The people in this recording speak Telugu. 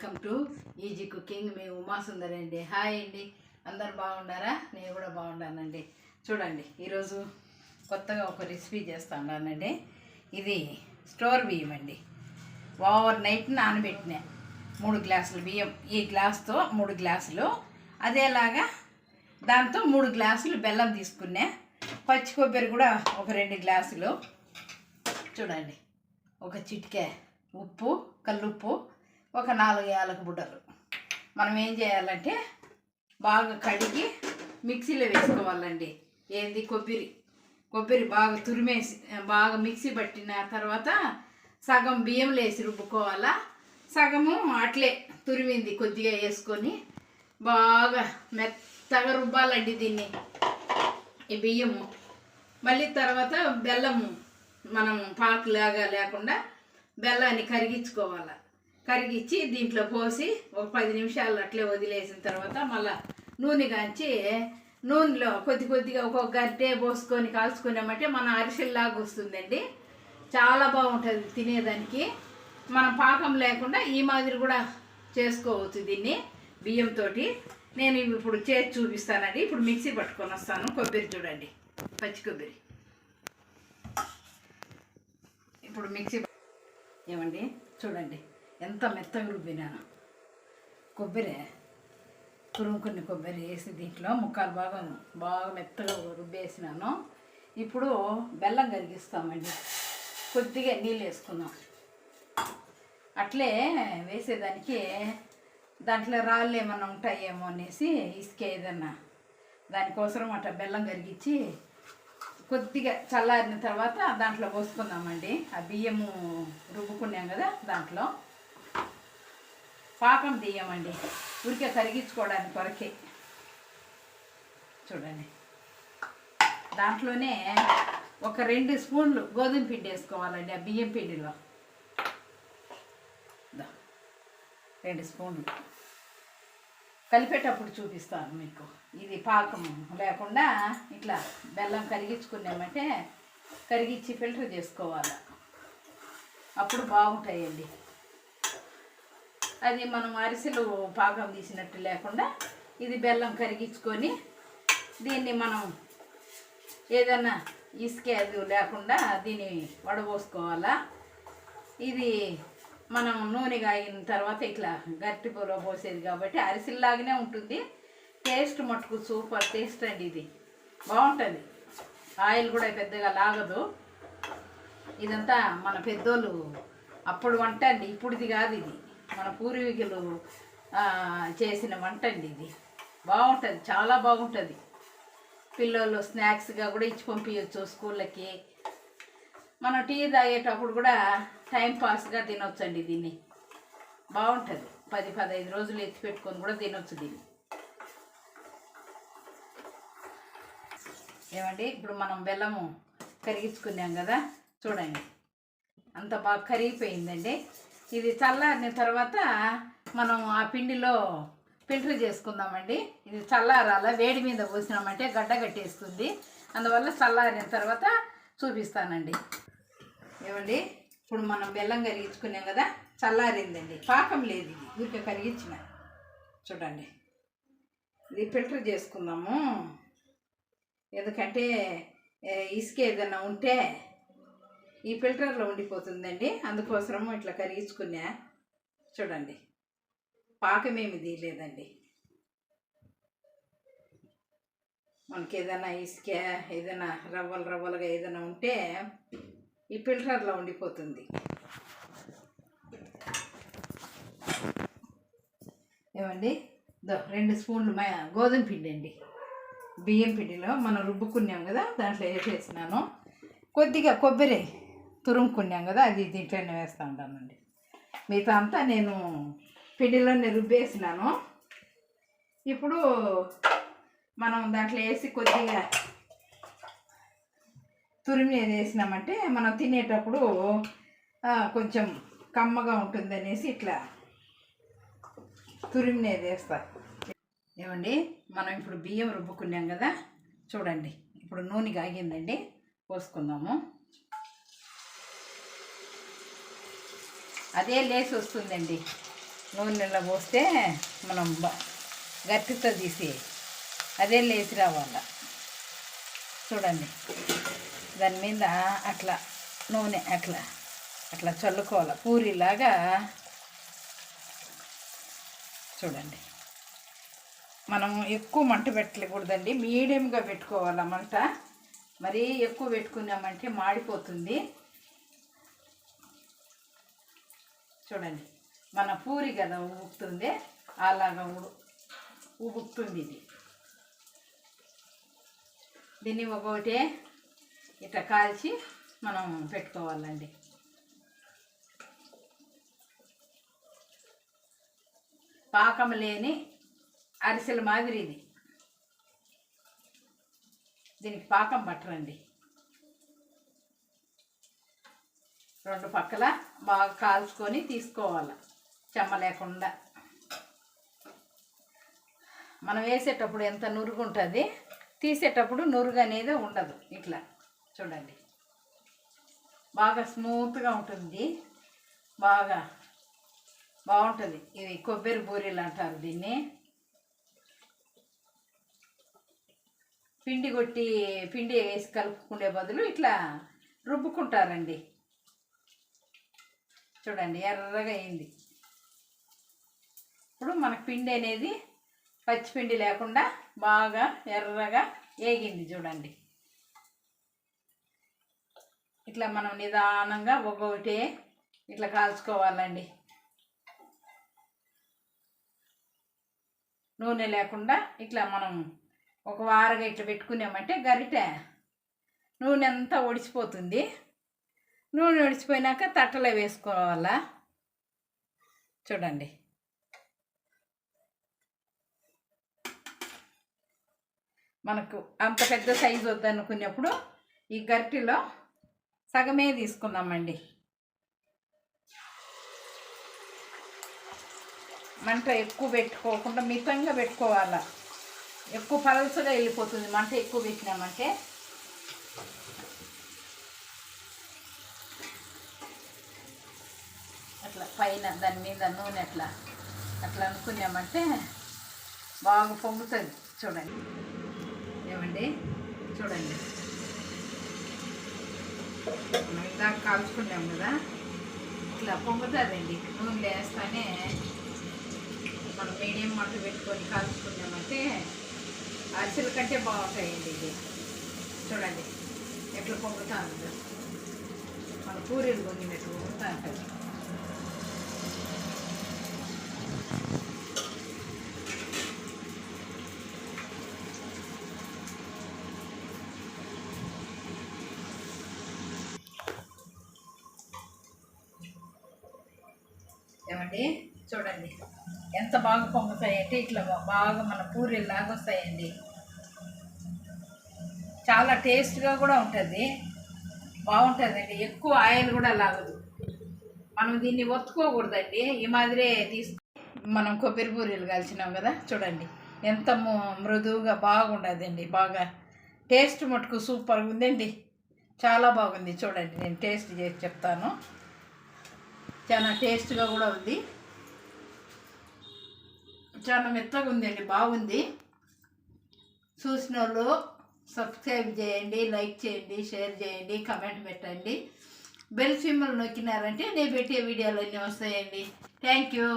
Welcome to easy cooking. మీ ఉమాసుందరి అండి. హాయ్ అండి. అందరు బాగున్నారా? నేను కూడా బాగున్నానండి. చూడండి ఈరోజు కొత్తగా ఒక రెసిపీ చేస్తున్నానండి ఇది స్టోర్ బియ్యం అండి. ఓవర్ నైట్ నానబెట్టిన మూడు గ్లాసులు బియ్యం. ఈ గ్లాస్తో మూడు గ్లాసులు అదేలాగా దాంతో మూడు గ్లాసులు బెల్లం తీసుకున్నా పచ్చి కొబ్బరి కూడా ఒక రెండు గ్లాసులు. చూడండి ఒక చిట్కే ఉప్పు కల్లుప్పు ఒక నాలుగు యాలకు బుడ్డలు మనం ఏం చేయాలంటే బాగా కడిగి మిక్సీలో వేసుకోవాలండి. ఏంది? కొబ్బరి. కొబ్బరి బాగా తురిమేసి బాగా మిక్సీ పట్టిన తర్వాత సగం బియ్యంలో వేసి రుబ్బుకోవాలా? సగము అట్లే తురిమింది కొద్దిగా వేసుకొని బాగా మెత్తగా రుబ్బాలండి దీన్ని. ఈ బియ్యము. మళ్ళీ తర్వాత బెల్లము. మనం పాకులాగా లేకుండా బెల్లాన్ని కరిగించుకోవాలి? కరిగిచ్చి దీంట్లో పోసి ఒక పది నిమిషాలు అట్లే వదిలేసిన తర్వాత మళ్ళా నూనె కాంచి నూనెలో కొద్ది కొద్దిగా ఒక్కొక్క గడ్డే పోసుకొని కాల్చుకున్నామంటే మన అరిసెల్లాగా వస్తుందండి. చాలా బాగుంటుంది తినేదానికి. మనం పాకం లేకుండా ఈ మాదిరి కూడా చేసుకోవచ్చు దీన్ని బియ్యంతో నేను ఇప్పుడు చేసి చూపిస్తానండి. ఇప్పుడు మిక్సీ పట్టుకొని వస్తాను. కొబ్బరి చూడండి. పచ్చి కొబ్బరి. ఇప్పుడు మిక్సీ ఏమండి? చూడండి. ఎంత మెత్తగా రుబ్బినాను. కొబ్బరి తురుముకుని కొబ్బరి వేసి దీంట్లో ముక్కాలు బాగా బాగా మెత్తగా రుబ్బేసినాను. ఇప్పుడు బెల్లం కరిగిస్తామండి. కొద్దిగా నీళ్ళు వేసుకుందాం. అట్లే వేసేదానికి దాంట్లో రాళ్ళు ఏమన్నా ఉంటాయేమో అనేసి ఇసుక ఏదన్నా దానికోసం అట్లా బెల్లం కరిగించి కొద్దిగా చల్లారిన తర్వాత దాంట్లో పోసుకుందామండి. ఆ బియ్యము రుబ్బుకున్నాం కదా దాంట్లో. పాకం తీయమండి. ఉరికే కరిగించుకోవడానికి కొరకే. చూడండి. దాంట్లోనే ఒక రెండు స్పూన్లు గోధుమ పిండి వేసుకోవాలండి ఆ బియ్యం పిండిలో. రెండు స్పూన్లు. కలిపేటప్పుడు చూపిస్తాను మీకు. ఇది పాకం లేకుండా ఇట్లా బెల్లం కరిగించుకున్నామంటే కరిగించి ఫిల్టర్ చేసుకోవాలి. అప్పుడు బాగుంటాయండి. అది మనం అరిసెలు పాకం తీసినట్టు లేకుండా ఇది బెల్లం కరిగించుకొని దీన్ని మనం ఏదన్నా ఇసుకే అది లేకుండా దీన్ని వడబోసుకోవాలా. ఇది మనం నూనె కాగిన తర్వాత ఇట్లా గట్టిపోలో పోసేది కాబట్టి అరిసెల్లాగానే ఉంటుంది. టేస్ట్ మటుకు సూపర్ టేస్ట్ అండి ఇది. బాగుంటుంది. ఆయిల్ కూడా పెద్దగా లాగదు. ఇదంతా మన పెద్దోళ్ళు అప్పుడు వంట అండి ఇప్పుడుది కాదు ఇది. మన పూర్వీకులు చేసిన వంట అండి ఇది. బాగుంటుంది చాలా బాగుంటుంది. పిల్లలు స్నాక్స్గా కూడా ఇచ్చి పంపించవచ్చు స్కూళ్ళకి. మనం టీ తాగేటప్పుడు కూడా టైం పాస్గా తినొచ్చండి దీన్ని. బాగుంటుంది పది పదహైదు రోజులు ఎత్తి పెట్టుకొని కూడా తినొచ్చు దీన్ని. ఏమండి ఇప్పుడు మనం బెల్లము కరిగించుకున్నాం కదా చూడండి. అంత బాగా కరిగిపోయిందండి. ఇది చల్లారిన తర్వాత మనం ఆ పిండిలో ఫిల్టర్ చేసుకుందామండి. ఇది చల్లారాల వేడి మీద పోసినామంటే గడ్డ కట్టేస్తుంది. అందువల్ల చల్లారిన తర్వాత చూపిస్తానండి. ఏమండి? ఇప్పుడు మనం బెల్లం కరిగించుకున్నాం కదా చల్లారిందండి. పాకం లేదు ఇది. ఊరికే కరిగించిన. చూడండి. ఇది ఫిల్టర్ చేసుకుందాము. ఎందుకంటే ఇసుక ఏదైనా ఉంటే ఈ ఫిల్టర్లో ఉండిపోతుందండి. అందుకోసము ఇట్లా కరిగించుకున్నా. చూడండి. పాకమేమి తీయలేదండి. మనకి ఏదైనా ఇసుక ఏదైనా రవ్వలు రవ్వలుగా ఏదైనా ఉంటే ఈ ఫిల్టర్లో ఉండిపోతుంది. ఏమండి? రెండు స్పూన్లు మా గోధుమ పిండి అండి బియ్యం పిండిలో మనం రుబ్బుకున్నాం కదా దాంట్లో వేసేసినాను. కొద్దిగా కొబ్బరి తురుముకున్నాం కదా అది దీంట్లోనే వేస్తూ ఉంటానండి. మిగతా అంతా నేను పిండిలోనే రుబ్బేసినాను. ఇప్పుడు మనం దాంట్లో వేసి కొద్దిగా తురిమి వేసినామంటే మనం తినేటప్పుడు కొంచెం కమ్మగా ఉంటుందనేసి ఇట్లా తురిమినేది వేస్తా. ఏమండి మనం ఇప్పుడు బియ్యం రుబ్బుకున్నాం కదా చూడండి ఇప్పుడు నూనె కాగిందండి పోసుకుందాము. అదే లేచి వస్తుందండి. నూనెలో పోస్తే మనం గట్టితో తీసి అదే లేచి రావాల. చూడండి. దాని మీద అట్లా నూనె అట్లా అట్లా చల్లుకోవాలి. పూరిలాగా చూడండి. మనం ఎక్కువ మంట పెట్టకూడదండి మీడియంగా పెట్టుకోవాలి మంట. మరీ ఎక్కువ పెట్టుకున్నామంటే మాడిపోతుంది. చూడండి. మన పూరి కదా ఉబుకుతుంది అలాగా ఉడు ఉబుకుతుంది ఇది. దీన్ని ఒక్కొక్కటి ఇట్లా కాల్చి మనం పెట్టుకోవాలండి. పాకం లేని అరిసెల మాదిరి ఇది దీనికి పాకం పట్టరండి. రెండు పక్కల బాగా కాల్చుకొని తీసుకోవాలి. చెమ్మ లేకుండా. మనం వేసేటప్పుడు ఎంత నురుగు ఉంటుంది తీసేటప్పుడు నురుగు అనేది ఉండదు ఇట్లా. చూడండి. బాగా స్మూత్గా ఉంటుంది. బాగా బాగుంటుంది. ఇవి కొబ్బరి బూరెలు అంటారు దీన్ని. పిండి కొట్టి పిండి వేసి కలుపుకునే బదులు ఇట్లా రుబ్బుకుంటారండి. చూడండి ఎర్రగా అయింది. ఇప్పుడు మనకు పిండి అనేది పచ్చిపిండి లేకుండా బాగా ఎర్రగా ఏగింది చూడండి. ఇట్లా మనం నిదానంగా ఒక్కొక్కటి ఇట్లా కాల్చుకోవాలండి. నూనె లేకుండా ఇట్లా మనం ఒక వారగా ఇట్లా పెట్టుకున్నామంటే గరిటె నూనె అంతా ఒడిచిపోతుంది నూనె ఒడిచిపోయినాక తట్టలో వేసుకోవాలా? చూడండి. మనకు అంత పెద్ద సైజు వద్దనుకున్నప్పుడు ఈ గరిటెలో సగమే తీసుకున్నామండి మంట ఎక్కువ పెట్టుకోకుండా మితంగా పెట్టుకోవాలా? ఎక్కువ పలసగా వెళ్ళిపోతుంది మంట ఎక్కువ పెట్టినామంటే అట్లా పైన దాని మీద నూనె అట్లా అట్లా అనుకున్నామంటే బాగా పొంగుతుంది. చూడండి. ఏమండి? చూడండి. మనం ఇందాక కాల్చుకున్నాం కదా? ఇట్లా పొంగుతుందండి. నూనె వేస్తానే మనం మీడియం మంట పెట్టుకొని కాల్చుకున్నామంటే అరిసెల కంటే బాగుంటాయండి ఇది చూడండి. ఎట్లా పొంగుతా ఉందో మన పూరీలు పొంగినట్టు పొంగుతా ఉంటుంది ఏమండి చూడండి. ఎంత బాగా పొంగుతాయంటే ఇట్లా బాగా మన పూరీలాగా వస్తాయండి. చాలా టేస్ట్గా కూడా ఉంటుంది. బాగుంటుందండి. ఎక్కువ ఆయిల్ కూడా లాగదు. మనం దీన్ని ఒత్తుకోకూడదండి. ఈ మాదిరే తీసుకు మనం కొబ్బరి పూరీలు కాల్చినాం కదా? చూడండి. ఎంత మృదువుగా బాగుండదండి. బాగా టేస్ట్ మటుకు సూపర్గా ఉందండి చాలా బాగుంది. చూడండి. నేను టేస్ట్ చేసి చెప్తాను. చాలా టేస్ట్గా కూడా ఉంది. చాలా మెత్తగా ఉందండి బాగుంది. చూసిన వాళ్ళు సబ్స్క్రైబ్ చేయండి లైక్ చేయండి షేర్ చేయండి కమెంట్ పెట్టండి. బెల్ సింబల్ నొక్కినారంటే నేను పెట్టే వీడియోలు అన్నీ వస్తాయండి. Thank you.